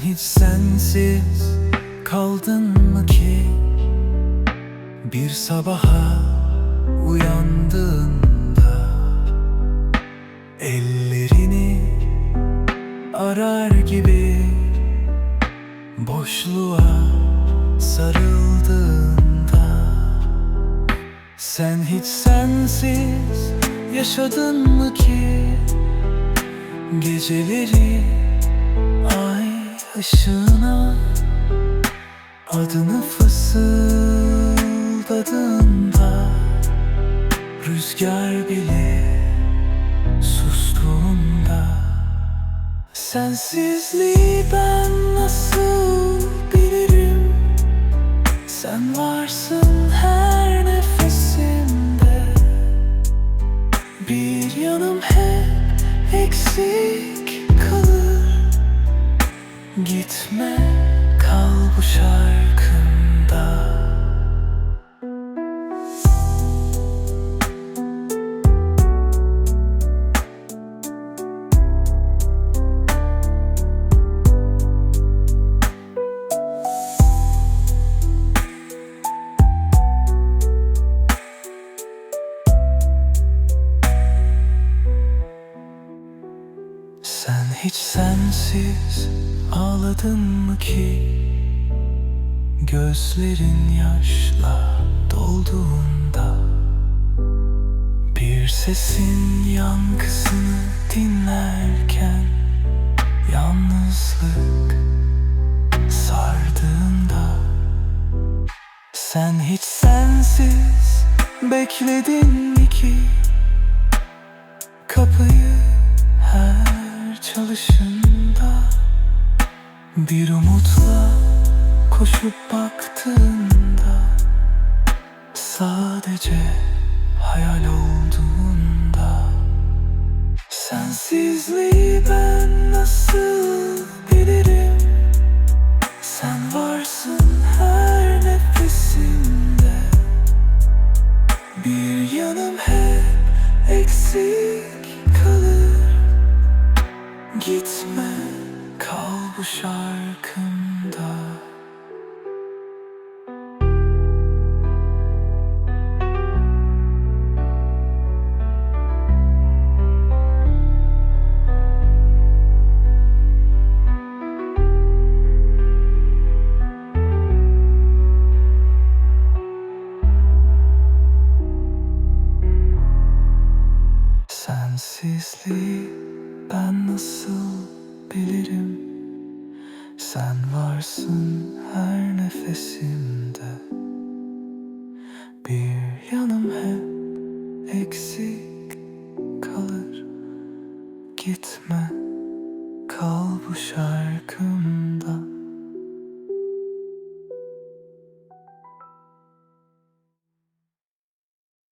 hiç sensiz kaldın mı ki? Bir sabaha uyandığında Ellerini arar gibi Boşluğa sarıldığında Sen hiç sensiz yaşadın mı ki? Geceleri ay ışığına Adını fısıldadığında Rüzgar bile sustuğunda Sensizliği ben nasıl bilirim? Sen varsın her nefesimde Bir yanım hep eksik Gitme kal bu şarkımda hiç sensiz ağladın mı ki? Gözlerin yaşla dolduğunda Bir sesin yankısını dinlerken Yalnızlık sardığında Sen hiç sensiz bekledin mi ki? Kapıyı her çalışında Bir umutla koşup baktığında Sadece hayal olduğunda Sensizliği Gitme kal bu şarkımda. Sensizliği ben nasıl bilirim? Sen varsın her nefesimde. Bir yanım hep eksik kalır. Gitme kal bu şarkımda